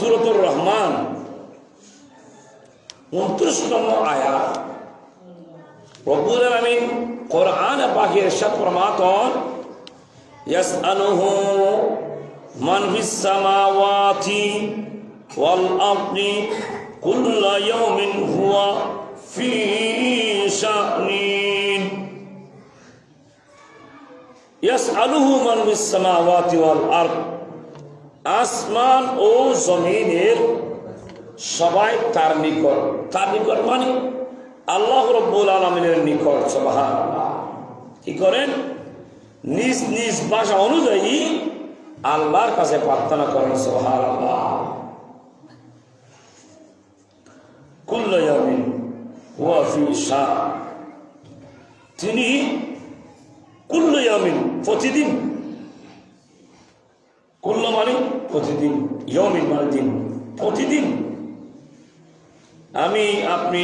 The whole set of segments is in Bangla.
সুরতুর রহমান উনত্রিশ নম্বর আয়াত রব্বুল আলামিন কোরআন পাকের সাত প্রমাতন ইয়াসআলুহু মান ফিস সামাওয়াতি ওয়াল আরদি কুল্লা ইয়াউমিন হুয়া ফি শানিন ইয়াসআলুহু মান ফিস সামাওয়াতি ওয়াল আরদ আসমান ও জমিনের সবাই তার নিকট। তার নিকট মানে আল্লাহ রব্বুল আলমিনের নিকট সবাই কি করেন? নিজ নিজ ভাষা অনুযায়ী আল্লাহর কাছে প্রার্থনা করেন সোহার আল্লাহ তিনি কুল্লয়ামিন প্রতিদিন কুল্ল মানে প্রতিদিন ইয়মিন মানে দিন প্রতিদিন। আমি, আপনি,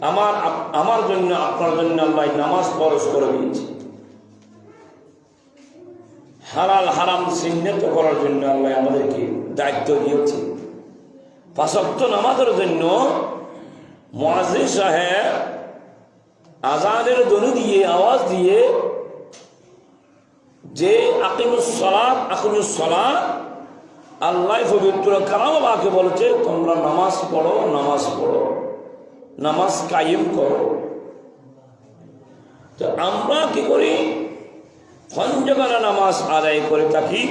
আমার আমার জন্য, আপনার জন্য আল্লাহ নামাজ পরশ করে দিয়েছি। হালাল, হারাম চিহ্নিত করার জন্য আল্লাহ আমাদেরকে দায়িত্ব দিয়েছে। পাশক্ত নামাজের জন্য মহাজি সাহেব আজানের দনু দিয়ে, আওয়াজ দিয়ে যে আকিমুসলাম আল্লাহ পবিত্র কালামাকে বলেছে, তোমরা নামাজ পড়ো নামাজ পড়ো। নামাজ কায়েম করো। তো আমরা কি করি? ফঞ্জগানা নামাজ আদায় করে থাকি।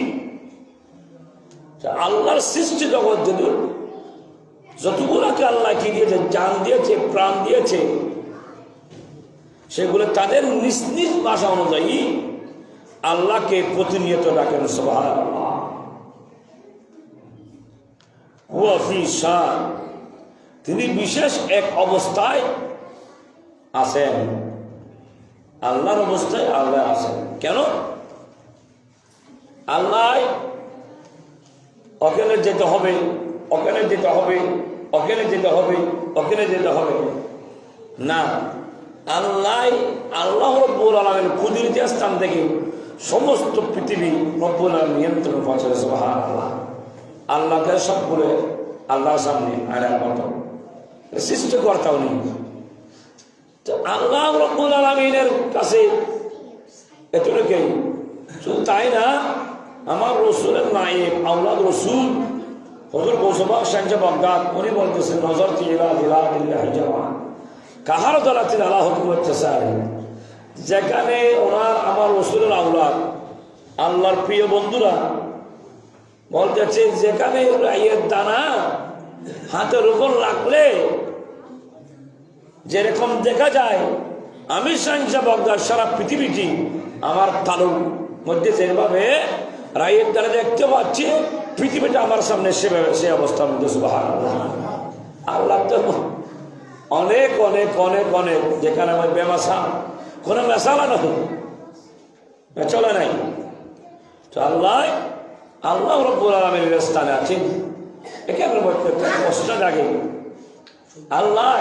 আল্লাহর সৃষ্টি জগৎ যদি যতগুলোকে আল্লাহ কি দিয়েছে? জান দিয়েছে, প্রাণ দিয়েছে, সেগুলো তাদের নিজ নিজ ভাষা অনুযায়ী আল্লাহকে প্রতিনিয়ত ডাকেন সবাই তিনি বিশেষ এক অবস্থায় আছেন। আল্লাহর অবস্থায় আল্লাহ আছেন। কেন? আল্লাহ অকেলে যেতে হবে অকেলে যেতে হবে অকেলে যেতে হবে অকেলে যেতে হবে। না আল্লাহ আল্লাহ রব্বুল আলমের ক্ষুদির স্থান থেকে সমস্ত পৃথিবী আলম নিয়ন্ত্রণ পৌঁছে আল্লাহ আল্লাহকে সব করে আল্লাহর সামনে আয়নার মতো সৃষ্টিকর্তাও নেই। তো আল্লাহ রব্বুল আলমিনের কাছে এতটুকুই। শুধু তাই না, আমার রসুলের নাইব আউলাদ রসুল হজুর কৌশবাক সাঞ্জা বগদাদ, উনি বলতেছেন নজর তিলা দিলা দিল্লাহ জওয়ান কাহার তিনি আল্লাহ হুকুমত যেখানে ওনার আমার রসুলের আউলাদ আল্লাহর প্রিয় বন্ধুরা, বলতেছে, যেখানে রাইয়ের দানা হাতের উপর রাখলে যেরকম দেখা যায়, আমি সাংসা বগদার সারা পৃথিবীটি আমার তালুর মধ্যে যেভাবে রাইয়ের দ্বারা দেখতে পাচ্ছি, পৃথিবীটা আমার সামনে সেভাবে সে অবস্থার মধ্যে সুবাহ আল্লাহ তো অনেক অনেক অনেক অনেক, যেখানে আমার বেমাসা কোনো মেশালা না চলে নাই। তো আল্লাহ আল্লাহ রব্বুল আলমের স্থানে আছেন। এখানে কষ্ট লাগে আল্লাহ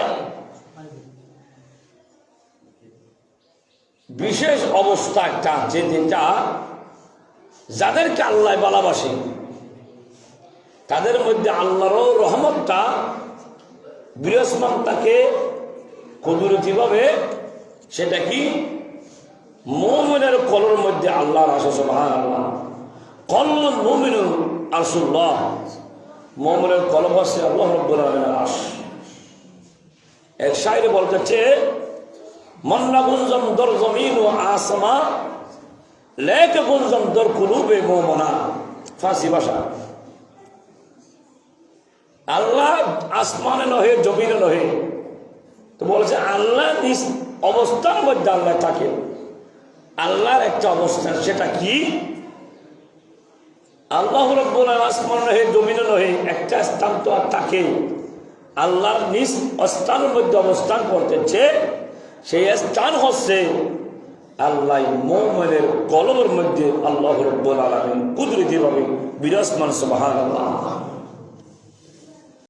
বিশেষ অবস্থা একটা আছে যেটা যাদেরকে আল্লাহ ভালোবাসে, তাদের মধ্যে আল্লাহরও রহমতটা বৃহস্পন তাকে কুদরতিভাবে সেটা কি? মোমেনের কলর মধ্যে আল্লাহর আসে সুবহান আল্লাহ কল মোমিনুল আসুল্লাহ মোমেনের কলম হচ্ছে আল্লাহ রব্বুল আলমের আস এক সাইডে বলতেছে মন্না গুঞ্জম দর জমিন ও আসমা, লেক গুঞ্জম দর কুলুবে মোমনা। ফাঁসি ভাষা। আল্লাহ আসমানে নহে, জমিনে নহে। তো বলছে, আল্লাহ অবস্থার মধ্যে আল্লাহ থাকে আল্লাহর একটা অবস্থান সেটা কি? আল্লাহ আসমান নহে জমিনে নহে, একটা স্থান তো আর থাকে আল্লাহর নিজ স্থানের মধ্যে অবস্থান করতেছে, সেই স্থান হচ্ছে আল্লাহ মোমেনের কলমের মধ্যে আল্লাহ রব্বুল আলমিন কুদরতিভাবে বিরাজমান সুবাহ আল্লাহ